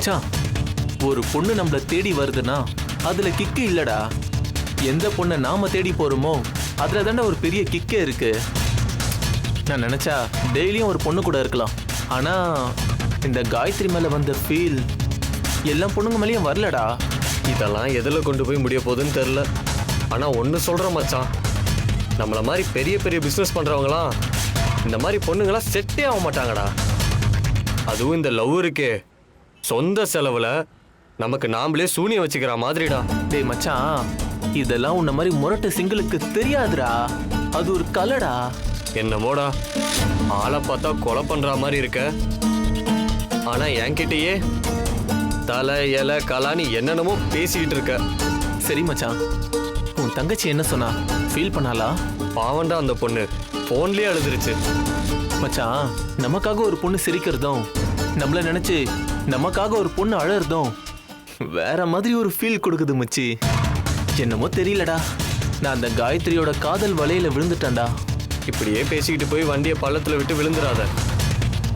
மச்சான் ஒரு பொண்ணு நம்மளை தேடி வருதுன்னா அதில் கிக்கு இல்லைடா. எந்த பொண்ணை நாம தேடி போகிறோமோ அதில் தானே ஒரு பெரிய கிக்கே இருக்கு. நான் நினச்சா டெய்லியும் ஒரு பொண்ணு கூட இருக்கலாம். ஆனால் இந்த காயத்ரி மேலே வந்த ஃபீல் எல்லா பொண்ணுங்க மேலேயும் வரலடா. இதெல்லாம் எதில் கொண்டு போய் முடிய போகுதுன்னு தெரில ஆனால் ஒன்று சொல்கிறேன் மச்சான். நம்மளை மாதிரி பெரிய பெரிய பிஸ்னஸ் பண்ணுறவங்களாம் இந்த மாதிரி பொண்ணுங்களாம் செட்டே ஆக மாட்டாங்கடா. அதுவும் இந்த லவ் இருக்கே. சொந்த செலவில் நமக்கு நாமளே சூனியம் வச்சுக்கிற மாதிரிடா. டேய் மச்சான் இதெல்லாம் உன்ன மாதிரி முரட்டு சிங்கிளுக்கு தெரியாதுடா. அது ஒரு கலடா. என்னமோடா ஆளை பார்த்தா கொலை பண்ற மாதிரி இருக்க. ஆனா என்கிட்டயே தலை இலை கலான்னு என்னென்னமோ பேசிக்கிட்டு இருக்க. சரி மச்சான். உன் தங்கச்சி என்ன சொன்னா? ஃபீல் பண்ணாளா? பாவண்டா அந்த பொண்ணு. போன்லயே அழுதுருச்சு. மச்சான் நமக்காக ஒரு பொண்ணு சிரிக்கிறதும் நம்மள நினைச்சு நமக்காக ஒரு பொண்ணு அழறதும் வேற மாதிரி ஒரு ஃபீல் கொடுக்குது மச்சி. என்னமோ தெரியலடா. நான் அந்த காயத்ரியோட காதல் வலையில விழுந்துட்டேன்டா. இப்படியே பேசிக்கிட்டு போய் வண்டியை பள்ளத்துல விட்டு விழுந்துடாத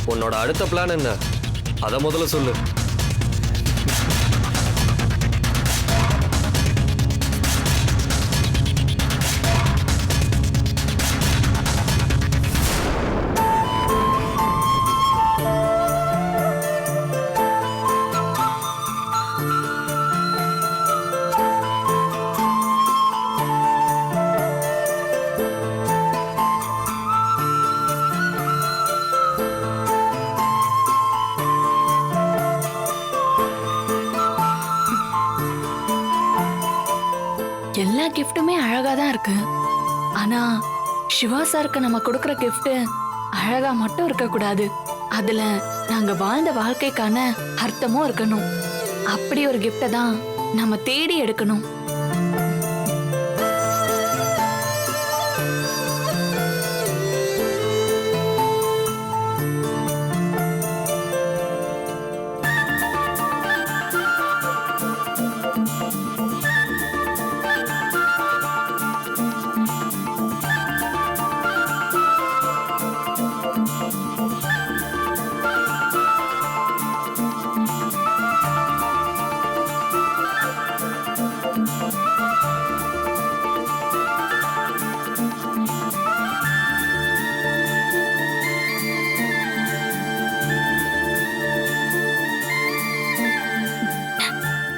உன்னோட அடுத்த பிளான் என்ன? அதை முதல்ல சொல்லு. சாருக்கு நம்ம கொடுக்கற கிஃப்ட் அழகா மட்டும் இருக்க கூடாது அதுல நாங்க வாழ்ந்த வாழ்க்கைக்கான அர்த்தமும் இருக்கணும். அப்படி ஒரு கிஃப்டை தான் நம்ம தேடி எடுக்கணும்.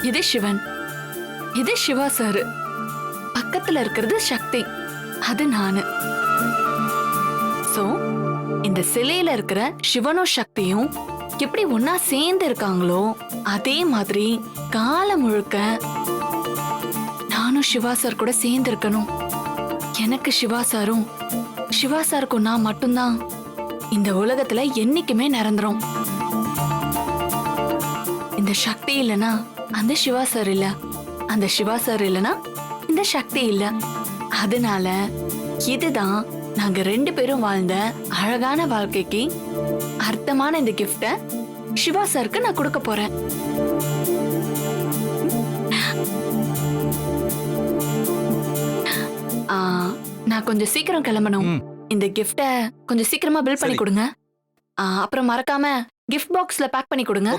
இது சிவன். இது சிவா சாரு. பக்கத்துல இருக்கிறது சக்தி. அது நானு. சோ இந்த சிலையில இருக்கிற சிவனும் சக்தியும் எப்படி ஒன்னா சேர்ந்து இருக்காங்களோ அதே மாதிரி காலம் முழுக்க நானும் சிவா சார் கூட சேர்ந்து இருக்கணும். எனக்கு சிவா சாரும் சிவா சாருக்கும் நான் மட்டும்தான் இந்த உலகத்துல என்னைக்குமே நிரந்தரும். இந்த சக்தி இல்லைன்னா அந்த சிவா சார் இல்ல. அந்த சிவா சார் இல்லனா இந்த சக்தி இல்ல. அதனால இதுதான் நாங்க ரெண்டு பேரும் வாழ்ந்த அழகான வாழ்க்கைக்கு அர்த்தமான இந்த கிஃப்ட சிவா சாருக்கு நான் கொடுக்க போறேன். நான் கொஞ்சம் சீக்கிரம் கிளம்பணும். இந்த கிஃப்ட கொஞ்சம் சீக்கிரமா பில் பண்ணி. கொடுங்க. அப்புறம் மறக்காம கிஃப்ட் பாக்ஸ்ல பேக் பண்ணி கொடுங்க.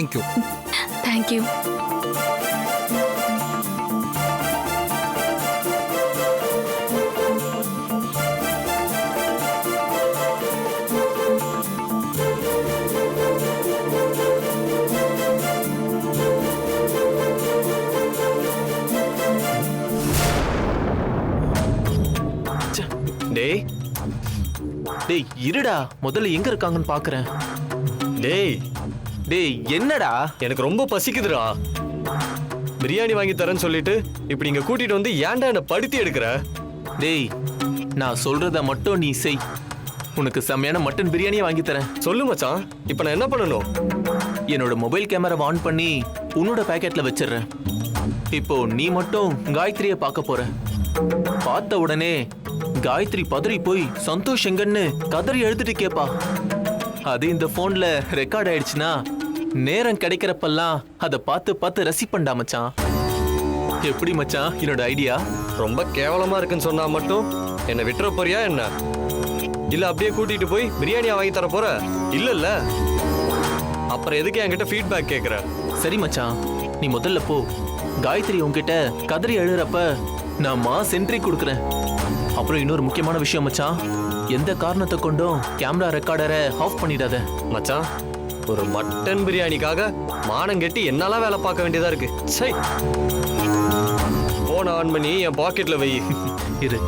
தேங்க்யூ தேங்க்யூ டேய். டேய் இருடா. முதல்ல எங்க இருக்காங்கன்னு பாக்குறேன். டேய் டேய் என்னடா? எனக்கு ரொம்ப பசிக்குதுடா. பிரியாணி வாங்கி தரேன்னு சொல்லிட்டு இப்படி இங்க கூட்டிட்டு வந்து ஏன்டா என்ன படுத்தி எடுக்கிற? டேய் நான் சொல்றத மட்டும் நீ செய். உனக்கு செம்மையான மட்டன் பிரியாணியே வாங்கி தரேன். சொல்லு மச்சான் இப்போ நான் என்ன பண்ணணும்? என்னோட மொபைல் கேமரா ஆன் பண்ணி உன்னோட பேக்கெட்ல வச்சிடுறேன். இப்போ நீ மட்டும் காயத்ரியை பார்க்க போற. பார்த்த உடனே காயத்ரி பதறி போய் சந்தோஷ் எங்கன்னு கதறி எழுதிட்டு கேப்பா. அது இந்த போன்ல ரெக்கார்ட் ஆயிடுச்சுன்னா நேரம் கிடைக்கிறப்பெல்லாம் அதை பார்த்து பார்த்து ரசிப்பண்டா மச்சான். எப்படி மச்சான் என்னோட ஐடியா? ரொம்ப கேவலமா இருக்குன்னு சொன்னா மட்டும் என்னை விட்டுற போறியா என்ன? இல்ல அப்படியே கூட்டிட்டு போய் பிரியாணியா வாங்கி தர போற? இல்ல இல்ல அப்புறம் எதுக்கு என்கிட்ட ஃபீட்பேக் கேக்குற? சரி மச்சான். நீ முதல்ல போ. காயத்ரி உன்கிட்ட கதறி எழுறப்ப நான் மா சென்ட்ரி கொடுக்குறேன். அப்புறம் இன்னொரு முக்கியமான விஷயம் மச்சான். எந்த காரணத்தை கொண்டும் கேமரா ரெக்கார்டரை ஆஃப் பண்ணிடாத. மச்சான் ஒரு மட்டன் பிரியாணிக்காக மானம் கெட்டி என்னாலாம் வேலை பார்க்க வேண்டியதா இருக்கு. சை போன் ஆன் பண்ணி என் பாக்கெட்ல வை. இரு.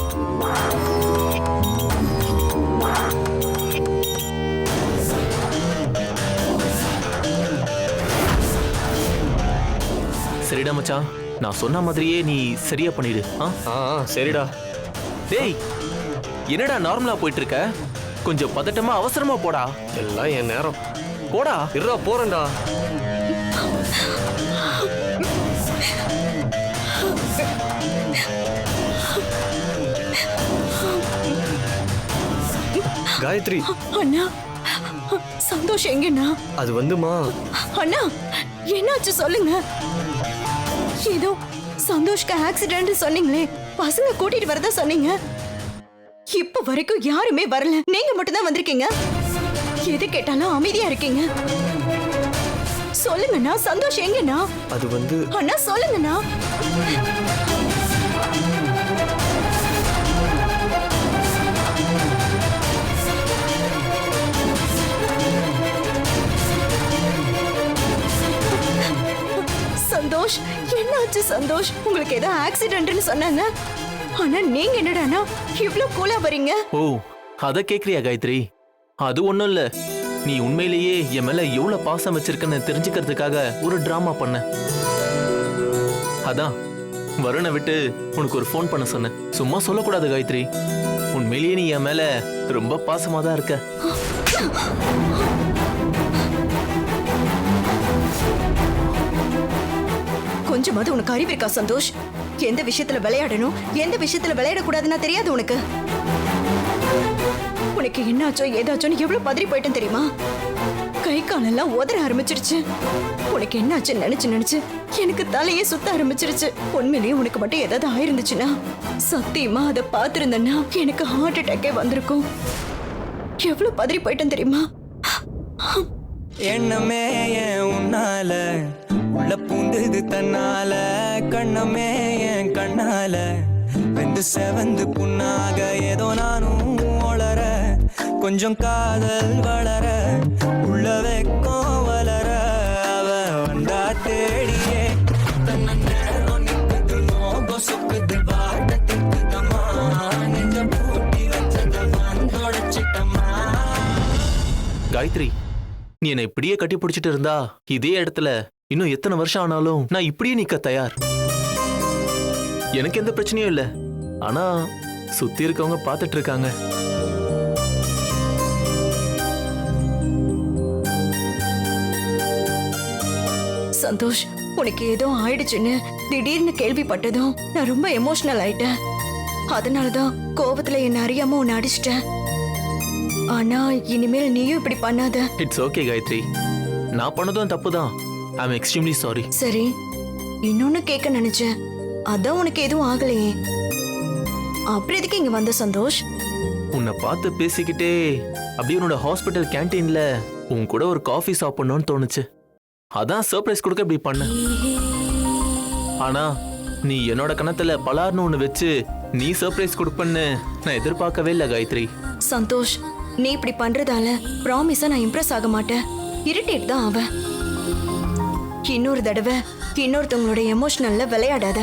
சரிடா மச்சான். நான் சொன்ன மாதிரியே நீ சரியா பண்ணிடு. ஆ, சரிடா. டேய் என்னடா நார்மலா போயிட்டு இருக்க? கொஞ்சம் பதட்டமா அவசரமா போடா. எல்லாம் என் நேரம். போடா. இருடா போறேன்டா. காயத்ரி. அண்ணா சந்தோஷ் எங்கண்ணா? அது வந்துமா? அண்ணா என்னாச்சு சொல்லுங்க. ஏதோ சந்தோஷ்க்கு ஆக்சிடென்ட் சொன்னீங்களே பசங்க கூட்டிட்டு வரதா சொன்னீங்க. இப்ப வரைக்கும் யாருமே வரல. நீங்க மட்டும் தான் வந்திருக்கீங்க? எது கேட்டாலும் அமைதியா இருக்கீங்க. சொல்லுங்கண்ணா சந்தோஷ் எங்கண்ணா? அது வந்து அண்ணா சொல்லுங்கண்ணா. சந்தோஷ் என்னாச்சு சந்தோஷ்? உங்களுக்கு ஏதோ ஆக்சிடென்ட்னு சொன்னாங்க ஆனா நீங்க என்னடானா இவ்ளோ கூலா வரீங்க? ஓ அத கேக்குறியா காயத்ரி? அது ஒண்ணும் இல்ல. நீ உண்மையிலேயே என் மேல எவ்வளவு பாசம் வச்சிருக்கன்னு தெரிஞ்சுக்கிறதுக்காக ஒரு டிராமா பண்ண. அதான் வருணை விட்டு உனக்கு ஒரு ஃபோன் பண்ண சொன்னேன். சும்மா சொல்லக்கூடாது காயத்ரி. உண்மையிலேயே நீ என் மேல ரொம்ப பாசமா தான் இருக்க. கொஞ்சமாவது உனக்கு அறிவு இருக்கா சந்தோஷ்? எந்த விஷயத்துல விளையாடணும் எந்த விஷயத்துல விளையாடக்கூடாதுன்னா தெரியாது உனக்கு. எனக்கு என்னாச்சோ ஏதாச்சோன்னு எவ்வளவு பதறி போயிட்டேன் தெரியுமா? கை காலெல்லாம் உதற ஆரம்பிச்சிருச்சு. உனக்கு என்னாச்சுன்னு நினைச்சு நினைச்சு எனக்கு தலையே சுத்த ஆரம்பிச்சிருச்சு. உண்மையிலேயே உனக்கு மட்டும் ஏதாவது ஆயிருந்துச்சுன்னா சத்தியமா அதை பார்த்துருந்தேன்னா எனக்கு ஹார்ட் அட்டாக்கே வந்திருக்கும். எவ்வளவு பதறி போயிட்டேன் தெரியுமா? எண்ணமே உன்னால? உள்ள பூந்தது தன்னால. கண்ணமே என் கண்ணால? வெந்து செவந்து புண்ணாக ஏதோ நானும் கொஞ்சம் காதல் வளர உள்ள வெக்கம் வளர அவ வந்தா தேடியே. பூட்டி வச்சத காயத்ரி நீ என்னை இப்படியே கட்டி பிடிச்சிட்டு இருந்தா? இதே இடத்துல இன்னும் எத்தனை வருஷம் ஆனாலும் நான் இப்படியே நிக்க தயார். எனக்கு எந்த பிரச்சனையும் இல்ல. ஆனா சுத்தி இருக்கவங்க பார்த்துட்டு இருக்காங்க. சந்தோஷ் உனக்கு ஏதோ ஆயிடுச்சுன்னு திடீர்னு கேள்விப்பட்டதும் நான் ரொம்ப எமோஷனல் ஆயிட்டேன். அதனாலதான் கோவத்துல என்ன அறியாம உன்னை அடிச்சிட்டேன். ஆனா இனிமேல் நீயும் இப்படி பண்ணாத. இட்ஸ் ஓகே காயத்ரி நான் பண்ணதும் தப்பு தான் ஐ எம் எக்ஸ்ட்ரீம்லி சாரி சரி இன்னொன்னு கேட்க நினைச்சேன். அதான் உனக்கு எதுவும் ஆகலையே. அப்புறம் எதுக்கு இங்க வந்த சந்தோஷ்? உன்னை பார்த்து பேசிக்கிட்டே அப்படியே உன்னோட ஹாஸ்பிட்டல் கேண்டீன்ல உன் கூட ஒரு காஃபி சாப்பிடணும்னு தோணுச்சு. அதான் சர்ப்ரைஸ் கொடுக்க இப்படி பண்ண. ஆனா நீ என்னோட கணத்துல பலார்னு ஒன்று வச்சு நீ சர்ப்ரைஸ் கொடுப்பன்னு நான் எதிர்பார்க்கவே இல்லை காயத்ரி. சந்தோஷ் நீ இப்படி பண்றதால ப்ராமிஸா நான் இம்ப்ரெஸ் ஆக மாட்டேன். இரிட்டேட் தான் அவ இன்னொரு தடவை இன்னொருத்தவங்களோட எமோஷனல்ல விளையாடாத.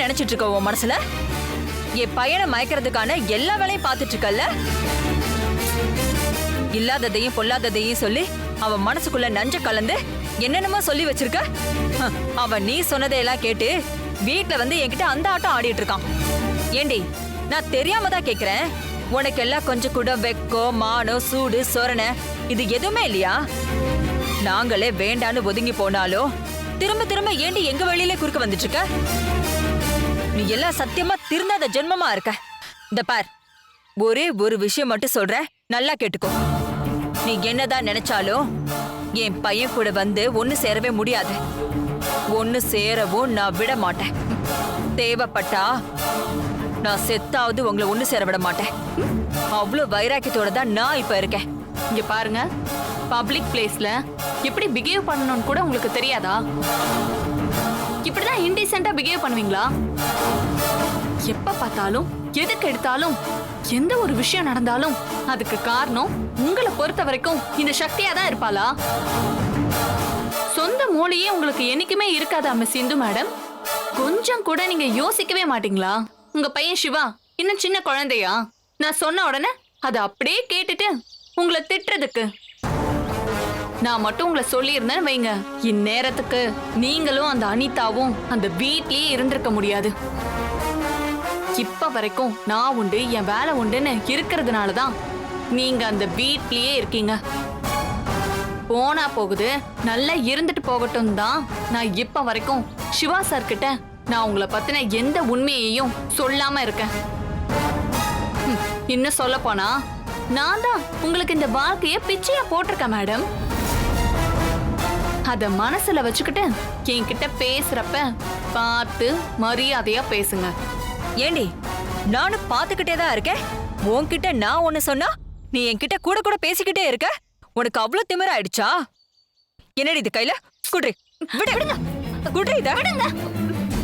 நினைச்சிட்டு இருக்க உன் மனசுல? என் பையனை மயக்கிறதுக்கான எல்லா வேலையும் பார்த்துட்டு இருக்கல்ல? இல்லாததையும் பொல்லாததையும் சொல்லி அவன் மனசுக்குள்ள நஞ்ச கலந்து என்னென்னமோ சொல்லி வச்சிருக்க? அவன் நீ சொன்னதையெல்லாம் கேட்டு வீட்டுல வந்து என்கிட்ட அந்த ஆட்டம் ஆடிட்டு இருக்கான். ஏண்டி நான் தெரியாம தான் கேக்குறேன். உனக்கு எல்லாம் கொஞ்சம் கூட வெக்கோ மானோ சூடு சொரணை இது எதுவுமே இல்லையா? நாங்களே வேண்டான்னு ஒதுங்கி போனாலும் திரும்ப திரும்ப ஏண்டி எங்க வழியில குறுக்க வந்துட்டு இருக்க நீ எல்லாம் சத்தியமா திருந்தாத ஜென்மமா இருக்க. இந்த பார் ஒரே ஒரு விஷயம் மட்டும் சொல்ற நல்லா கேட்டுக்கோ. நீ என்னதான் நினைச்சாலும் என் பையன் கூட வந்து ஒன்னு சேரவே முடியாது. ஒன்னு சேரவும் நான் விட மாட்டேன். தேவைப்பட்டா நான் செத்தாவது உங்களை ஒன்னு சேர விட மாட்டேன். அவ்வளவு வைராக்கியத்தோட தான் நான் இப்ப இருக்கேன். இங்க பாருங்க. பப்ளிக் பிளேஸ்ல எப்படி பிஹேவ் பண்ணணும்னு கூட உங்களுக்கு தெரியாதா? இப்படிதான் இன்டீசென்ட்டா பிஹேவ் பண்ணுவீங்களா? எப்ப பார்த்தாலும் எதுக்கு எடுத்தாலும் எந்த ஒரு விஷயம் நடந்தாலும் அதுக்கு காரணம் உங்களை பொறுத்த வரைக்கும் இந்த சக்தியா தான் இருப்பாளா? சொந்த மூளையே உங்களுக்கு என்னைக்குமே இருக்காதா மிஸ் இந்து மேடம்? கொஞ்சம் கூட நீங்க யோசிக்கவே மாட்டீங்களா? உங்க பையன் சிவா இன்னும் சின்ன குழந்தையா? நான் சொன்ன உடனே அதை அப்படியே கேட்டுட்டு உங்களை திட்டுறதுக்கு. நான் மட்டும் உங்களை சொல்லியிருந்தேன் வைங்க. இந்நேரத்துக்கு நீங்களும் அந்த அனிதாவும் அந்த வீட்லயே இருந்திருக்க முடியாது. இப்ப வரைக்கும் நான் உண்டு என் வேலை உண்டுன்னு இருக்கிறதுனால தான் நீங்க அந்த வீட்லயே இருக்கீங்க. போனா போகுது நல்லா இருந்துட்டு போகட்டும் தான் நான் இப்ப வரைக்கும் சிவா சார் கிட்ட நான் உங்களை பத்தின எந்த உண்மையையும் சொல்லாம இருக்கேன். இன்னும் சொல்ல போனா நான் தான் உங்களுக்கு இந்த வாழ்க்கைய பிச்சையா போட்டிருக்கேன் மேடம். அத மனசுல வச்சுக்கிட்டு என்கிட்ட பேசுறப்ப பார்த்து மரியாதையா பேசுங்க. ஏண்டி நானும் பாத்துக்கிட்டே தான் இருக்கேன். உன்கிட்ட நான் ஒண்ணு சொன்னா நீ என்கிட்ட கூட கூட பேசிக்கிட்டே இருக்க? உனக்கு அவ்வளவு திமிராயிடுச்சா என்னடி இது கையில? குட்ரி விடு. குட்ரி இத. விடுங்க.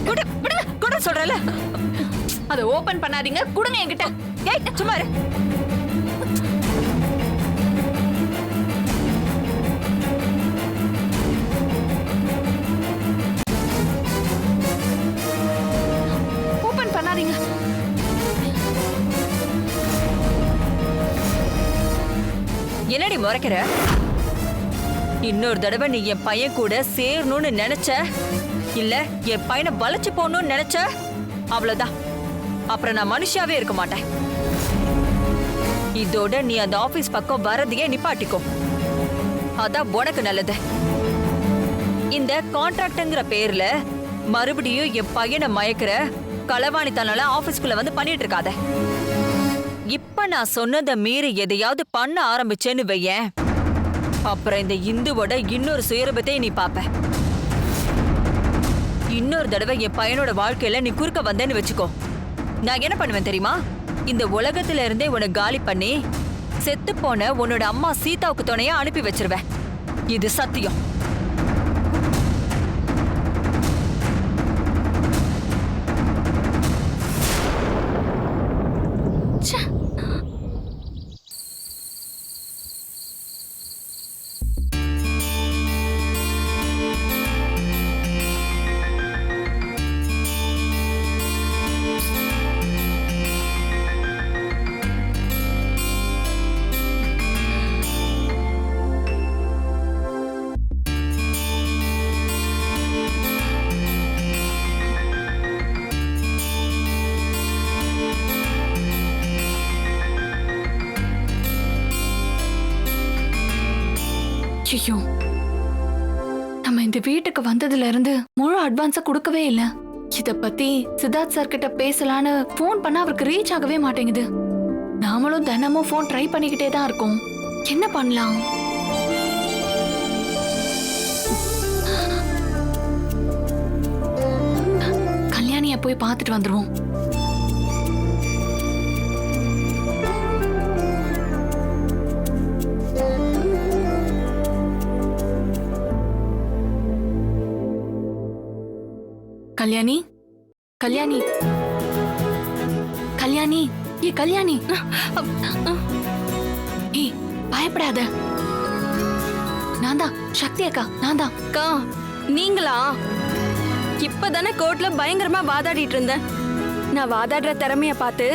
குடு விடுங்க குடு சொல்றல அத ஓபன் பண்ணாதீங்க. கொடுங்க என்கிட்ட. ஏய் சும்மா இரு. பண்ணாதீங்க. என்னடி முறைக்கிற? இன்னொரு தடவை நீ என் பையன் கூட சேரணும்னு நினைச்ச? இல்ல என் பையனை வளைச்சு போகணும்னு நினைச்ச? அவ்வளவுதான். அப்புறம் நான் மனுஷாவே இருக்க மாட்டேன். இதோட நீ அந்த ஆபீஸ் பக்கம் வரதையே நிப்பாட்டிக்கோ. அதான் உனக்கு நல்லது. இந்த கான்ட்ராக்ட்ங்கிற பேர்ல மறுபடியும் என் பையனை மயக்கிற? களவாணித்தனால ஆபீஸ்க்குள்ள வந்து பண்ணிட்டு இருக்காத இப்ப நான் சொன்னதை மீறி எதையாவது பண்ண ஆரம்பிச்சேன்னு வையேன். அப்புறம் இந்த இந்துவோட இன்னொரு சுயரூபத்தை நீ பாப்ப. இன்னொரு தடவை என் பையனோட வாழ்க்கையில நீ குறுக்க வந்தேன்னு வச்சுக்கோ. நான் என்ன பண்ணுவேன் தெரியுமா? இந்த உலகத்துல இருந்தே உன்னை காலி பண்ணி செத்து போன உன்னோட அம்மா சீதாவுக்கு துணையா அனுப்பி வச்சிருவேன். இது சத்தியம். ஐயோ நம்ம இந்த வீட்டுக்கு வந்ததுல இருந்து முழு அட்வான்ஸ கொடுக்கவே இல்ல. இத பத்தி சித்தார்த் சார் கிட்ட பேசலான்னு ஃபோன் பண்ணா அவருக்கு ரீச் ஆகவே மாட்டேங்குது. நாமளும் தினமும் ஃபோன் ட்ரை பண்ணிக்கிட்டே தான் இருக்கோம். என்ன பண்ணலாம்? கல்யாணிய போய் பார்த்துட்டு வந்துருவோம். கல்யாணி? கல்யாணி. கல்யாணி. ஏ கல்யாணி. ஏய் பயப்படாத. நான் தான் சக்தி அக்கா நான் தான் அக்கா நீங்களா? இப்பதானே கோர்ட்ல பயங்கரமா வாதாடிட்டு இருந்தேன். நான் வாதாடுற திறமைய பார்த்து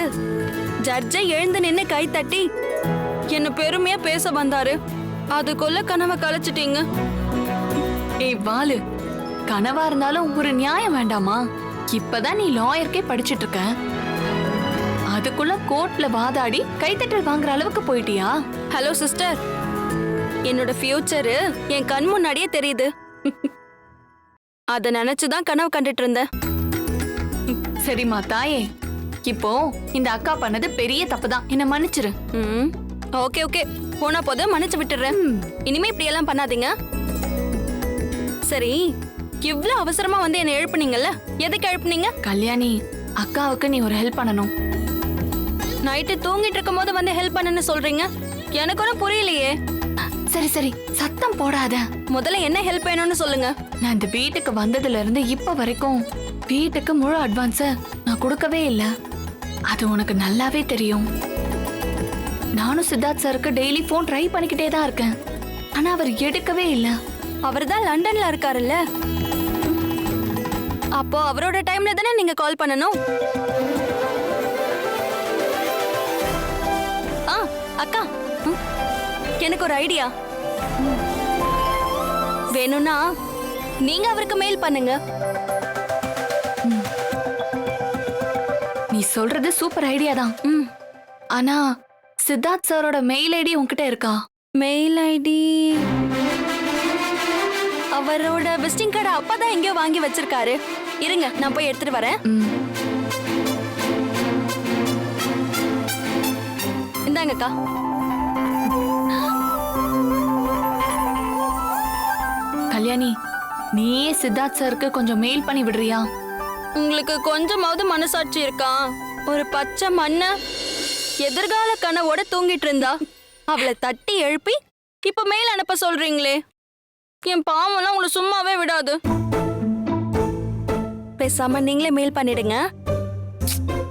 ஜட்ஜை எழுந்து நின்னு கை தட்டி என்ன பெருமையா பேச வந்தாரு. அதுக்குள்ள கனவை கலைச்சிட்டீங்க. ஏய் வாலு. கனவா இருந்தாலும் ஒரு நியாயம் வேண்டாமா? இப்பதான் நீ லாயருக்கே படிச்சிட்டு இருக்க. அதுக்குள்ள கோர்ட்ல வாதாடி கைத்தட்டல் வாங்குற அளவுக்கு போயிட்டியா? ஹலோ சிஸ்டர் என்னோட ஃபியூச்சரு என் கண் முன்னாடியே தெரியுது. அத நினைச்சுதான் கனவு கண்டுட்டு இருந்தேன். சரிம்மா தாயே. இப்போ இந்த அக்கா பண்ணது பெரிய தப்பு தான் என்ன மன்னிச்சிரு. ம். Okay okay. போனா போது மன்னிச்சு விட்டுறேன். இனிமே இப்படி எல்லாம் பண்ணாதீங்க. சரி இவ்ளோ அவசரமா வந்து என்ன எழுப்புனீங்கல்ல? எதுக்கு எழுப்புனீங்க? கல்யாணி அக்காவுக்கு நீ ஒரு ஹெல்ப் பண்ணணும். நைட்டு தூங்கிட்டு இருக்கும் போது வந்து ஹெல்ப் பண்ணுன்னு சொல்றீங்க? எனக்கு ஒன்றும் புரியலையே. சரி சரி. சத்தம் போடாத. முதல்ல என்ன ஹெல்ப் வேணும்னு சொல்லுங்க. நான் இந்த வீட்டுக்கு வந்ததுல இருந்து இப்ப வரைக்கும் வீட்டுக்கு முழு அட்வான்ஸ நான் கொடுக்கவே இல்ல. அது உனக்கு நல்லாவே தெரியும். நானும் சித்தார்த் சாருக்கு டெய்லி ஃபோன் ட்ரை பண்ணிக்கிட்டே தான் இருக்கேன். ஆனா அவர் எடுக்கவே இல்ல. அவர் தான் லண்டன்ல இருக்காருல்ல. அப்போ அவரோட டைம்ல தானே நீங்க கால் பண்ணணும்? ஆ அக்கா. எனக்கு ஒரு ஐடியா வேணும்னா நீங்க அவருக்கு மெயில் பண்ணுங்க. நீ சொல்றது சூப்பர் ஐடியா தான். ஆனா சித்தார்த் சாரோட மெயில் ஐடி உன்கிட்ட இருக்கா? மெயில் ஐடி அவரோட விசிட்டிங் கார்டு அப்பதான் எங்கேயோ வாங்கி வச்சிருக்காரு. இருங்க நான் போய் எடுத்துட்டு வரேன். இந்தாங்கக்கா. கல்யாணி நீயே சித்தார்த் சாருக்கு கொஞ்சம் மெயில் பண்ணி விடுறியா? உங்களுக்கு கொஞ்சமாவது மனசாட்சி இருக்கா? ஒரு பச்சை மண்ண எதிர்கால கனவோட தூங்கிட்டு இருந்தா அவளை தட்டி எழுப்பி இப்ப மேல் அனுப்ப சொல்றீங்களே. என் பாவம்லாம் உங்களை சும்மாவே விடாது. பேசாம நீங்களே மெயில் பண்ணிடுங்க.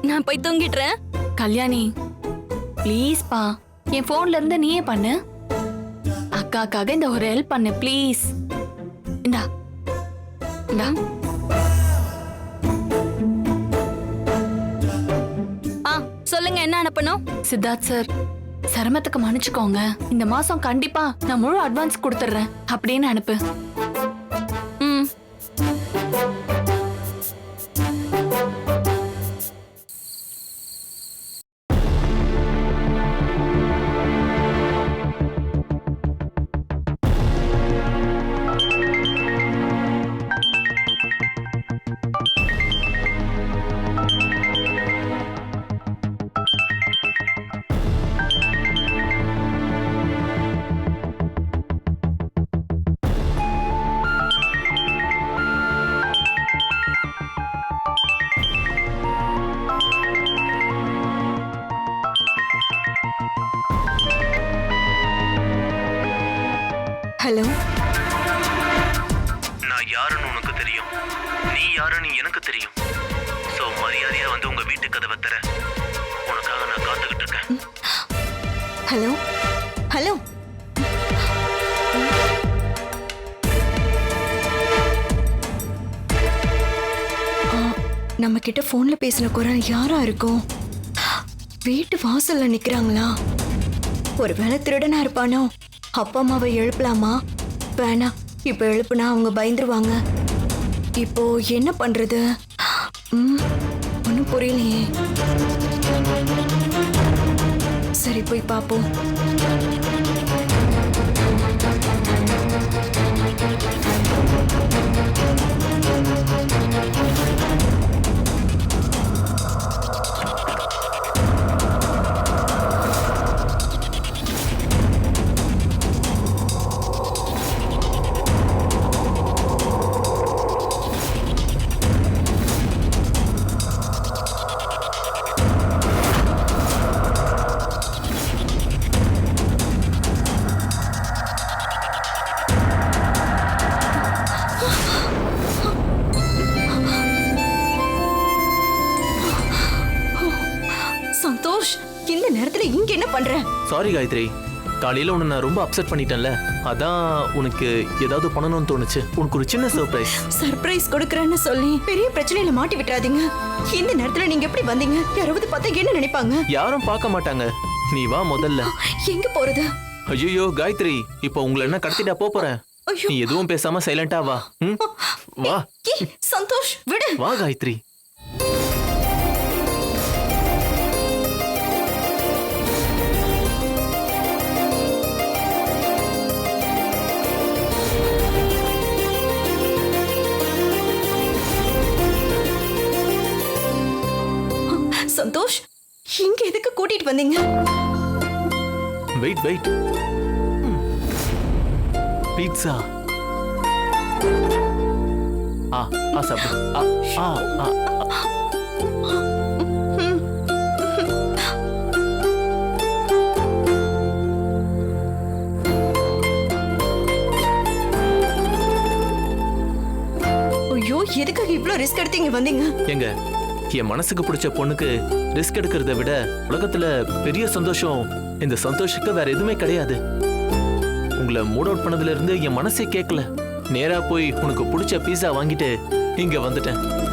நான் போய் தூங்கிடுறேன். கல்யாணி ப்ளீஸ் பா. என் போன்ல இருந்து நீயே பண்ணு. அக்காக்காக இந்த ஒரு ஹெல்ப் பண்ணு ப்ளீஸ் இந்தா. இந்தா. ஆ சொல்லுங்க என்ன அனுப்பணும்? சித்தார்த் சார் சிரமத்துக்கு மன்னிச்சுக்கோங்க. இந்த மாசம் கண்டிப்பா நான் முழு அட்வான்ஸ் கொடுத்துட்றேன். அப்படின்னு அனுப்பு. நம்ம கிட்ட போன்ல பேசின குரல் யாரா இருக்கும் வீட்டு வாசல்ல நிக்கிறாங்களா? ஒருவேளை திருடனா இருப்பானோ? அப்பா அம்மாவை எழுப்பலாமா? வேணாம் இப்ப எழுப்புனா அவங்க பயந்துருவாங்க. இப்போ என்ன பண்றது? ம் ஒன்றும் புரியலையே. சரி போய் பார்ப்போம் நேரத்துல இங்க என்ன பண்ற சாரி காயத்ரி. காலையில உன்னை நான் ரொம்ப அப்செட் பண்ணிட்டேன்ல. அதான் உனக்கு ஏதாவது பண்ணணும்னு தோணுச்சு. உனக்கு ஒரு சின்ன சர்ப்ரைஸ் சர்ப்ரைஸ் கொடுக்கறேன்னு சொல்லி பெரிய பிரச்சனையில மாட்டி விட்டுறாதீங்க. இந்த நேரத்துல நீங்க எப்படி வந்தீங்க? யாராவது பார்த்தா என்ன நினைப்பாங்க? யாரும் பார்க்க மாட்டாங்க. நீ வா முதல்ல. எங்க போறது? ஐயோ காயத்ரி இப்போ உங்களை என்ன கடத்திட்டா போப் போறேன். நீ எதுவும் பேசாம சைலண்டா வா. ம்? வா. சந்தோஷ் விடு. வா காயத்ரி. கூட்டிட்டு வந்தீங்க. வெயிட் வெயிட் பீட்சா ஆ ஆ சாப்பிடு. ஆ ஆ ஆ எதுக்காக இவ்ளோ ரிஸ்க் எடுத்து இங்க வந்தீங்க. ஏங்க என் மனசுக்கு பிடிச்ச பொண்ணுக்கு ரிஸ்க் எடுக்கிறத விட உலகத்துல பெரிய சந்தோஷம் இந்த சந்தோஷத்துக்கு வேற எதுவுமே கிடையாது. உங்களை மூட் அவுட் பண்ணதுல இருந்து என் மனசே கேட்கல நேரா போய் உனக்கு பிடிச்ச பீஸா வாங்கிட்டு இங்க வந்துட்டேன்.